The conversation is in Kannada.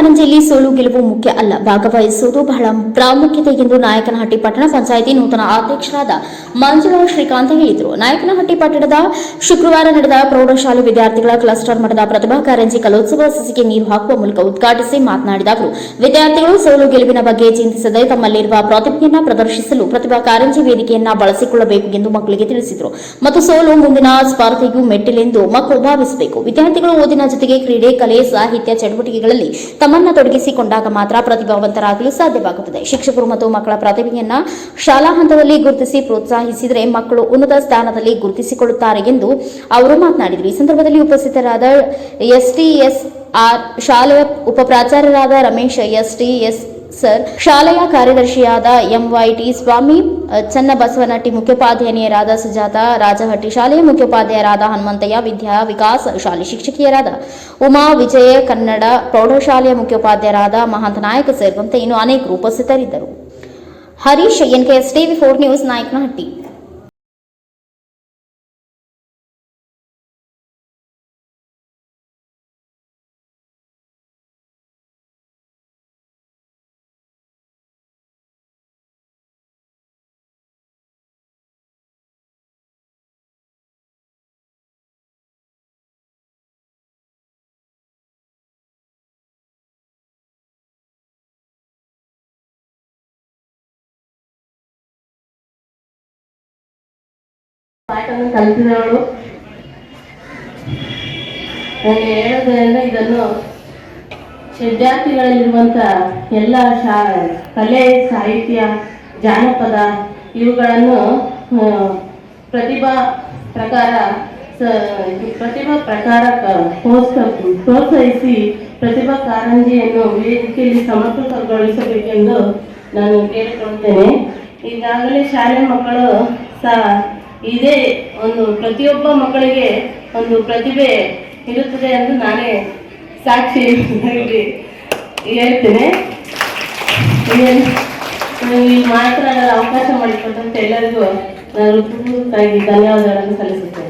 ಕಾರಂಜಿಯಲ್ಲಿ ಸೋಲು ಗೆಲುವು ಮುಖ್ಯ ಅಲ್ಲ. ಭಾಗವಹಿಸುವುದು ಬಹಳ ಪ್ರಾಮುಖ್ಯತೆ ಎಂದು ನಾಯಕನಹಟ್ಟಿ ಪಟ್ಟಣ ಪಂಚಾಯಿತಿ ನೂತನ ಅಧ್ಯಕ್ಷರಾದ ಮಂಜುಳಾ ಶ್ರೀಕಾಂತ್ ಹೇಳಿದರು. ನಾಯಕನಹಟ್ಟಿ ಪಟ್ಟಣದ ಶುಕ್ರವಾರ ನಡೆದ ಪ್ರೌಢಶಾಲೆ ವಿದ್ಯಾರ್ಥಿಗಳ ಕ್ಲಸ್ಟರ್ ಮಟ್ಟದ ಪ್ರತಿಭಾ ಕಾರಂಜಿ ಕಲೋತ್ಸವ ಸಸಿಗೆ ನೀರು ಹಾಕುವ ಮೂಲಕ ಉದ್ಘಾಟಿಸಿ ಮಾತನಾಡಿದ ಅವರು, ವಿದ್ಯಾರ್ಥಿಗಳು ಸೋಲು ಗೆಲುವಿನ ಬಗ್ಗೆ ಚಿಂತಿಸದೆ ತಮ್ಮಲ್ಲಿರುವ ಪ್ರತಿಭೆಯನ್ನ ಪ್ರದರ್ಶಿಸಲು ಪ್ರತಿಭಾ ಕಾರಂಜಿ ವೇದಿಕೆಯನ್ನ ಬಳಸಿಕೊಳ್ಳಬೇಕು ಎಂದು ಮಕ್ಕಳಿಗೆ ತಿಳಿಸಿದರು. ಮತ್ತು ಸೋಲು ಮುಂದಿನ ಸ್ಪರ್ಧೆಗೂ ಮೆಟ್ಟಿಲೆಂದು ಮಕ್ಕಳು ಭಾವಿಸಬೇಕು. ವಿದ್ಯಾರ್ಥಿಗಳು ಓದಿನ ಜೊತೆಗೆ ಕ್ರೀಡೆ, ಕಲೆ, ಸಾಹಿತ್ಯ ಚಟುವಟಿಕೆಗಳಲ್ಲಿ ತಮ್ಮನ್ನ ತೊಡಗಿಸಿಕೊಂಡಾಗ ಮಾತ್ರ ಪ್ರತಿಭಾವಂತರಾಗಲು ಸಾಧ್ಯವಾಗುತ್ತದೆ. ಶಿಕ್ಷಕರು ಮತ್ತು ಮಕ್ಕಳ ಪ್ರತಿಭೆಯನ್ನ ಶಾಲಾ ಹಂತದಲ್ಲಿ ಗುರುತಿಸಿ ಪ್ರೋತ್ಸಾಹಿಸಿದರೆ ಮಕ್ಕಳು ಉನ್ನತ ಸ್ಥಾನದಲ್ಲಿ ಗುರುತಿಸಿಕೊಳ್ಳುತ್ತಾರೆ ಎಂದು ಅವರು ಮಾತನಾಡಿದರು. ಈ ಸಂದರ್ಭದಲ್ಲಿ ಉಪಸ್ಥಿತರಾದ ಎಸ್ಟಿಎಸ್ ಆರ್ ಶಾಲೆಯ ಉಪಪ್ರಾಚಾರ್ಯರಾದ ರಮೇಶ್, ಎಸ್ಟಿಎಸ್ ಸರ್. ಶಾಲೆಯ ಕಾರ್ಯದರ್ಶಿಯಾದ ಎಂವೈಟಿ ಸ್ವಾಮಿ ಚನ್ನಬಸವನಟ್ಟಿ ಮುಖ್ಯೋಪಾಧ್ಯಾಯನಿಯರಾದ ಸುಜಾತ ರಾಜಹಟ್ಟಿ ಶಾಲೆಯ ಮುಖ್ಯೋಪಾಧ್ಯಾಯರಾದ ಹನುಮಂತಯ್ಯ ವಿದ್ಯಾ ವಿಕಾಸ್ ಶಾಲೆ ಶಿಕ್ಷಕಿಯರಾದ ಉಮಾ ವಿಜಯ ಕನ್ನಡ ಪ್ರೌಢಶಾಲೆಯ ಮುಖ್ಯೋಪಾಧ್ಯಾಯರಾದ ಮಹಾಂತ ನಾಯಕ ಸೇರಿದಂತೆ ಇನ್ನು ಅನೇಕರು ಉಪಸ್ಥಿತರಿದ್ದರು. Harish NKS TV four news Nayakanahatti. ಪಾಠವನ್ನು ಕಲಿತಿದವಳು. ನನಗೆ ಹೇಳೋದ್ರಿಂದ ಇದನ್ನು ವಿದ್ಯಾರ್ಥಿಗಳಲ್ಲಿರುವಂಥ ಎಲ್ಲ ಶಾ, ಕಲೆ, ಸಾಹಿತ್ಯ, ಜಾನಪದ ಇವುಗಳನ್ನು ಪ್ರತಿಭಾ ಪ್ರಕಾರ ಪ್ರತಿಭಾ ಪ್ರಕಾರ ಪ್ರೋತ್ಸ- ಪ್ರೋತ್ಸಾಹಿಸಿ ಪ್ರತಿಭಾ ಕಾರಂಜಿಯನ್ನು ವೇದಿಕೆಯಲ್ಲಿ ಸಮರ್ಪಕಗೊಳಿಸಬೇಕೆಂದು ನಾನು ಕೇಳಿಕೊಳ್ತೇನೆ ಈಗಾಗಲೇ ಶಾಲೆ ಮಕ್ಕಳು ಸಹ ಇದೇ ಒಂದು ಪ್ರತಿಯೊಬ್ಬ ಮಕ್ಕಳಿಗೆ ಒಂದು ಪ್ರತಿಭೆ ಇರುತ್ತದೆ ಎಂದು ನಾನೇ ಸಾಕ್ಷಿ ಹೇಳ್ತೇನೆ. ಮಾತನಾಡಲು ಅವಕಾಶ ಮಾಡಿಕೊಟ್ಟಂತೆ ಎಲ್ಲರಿಗೂ ನಾನು ಹೃತ್ಪೂರ್ವಕವಾಗಿ ಧನ್ಯವಾದಗಳನ್ನು ಸಲ್ಲಿಸುತ್ತೇನೆ.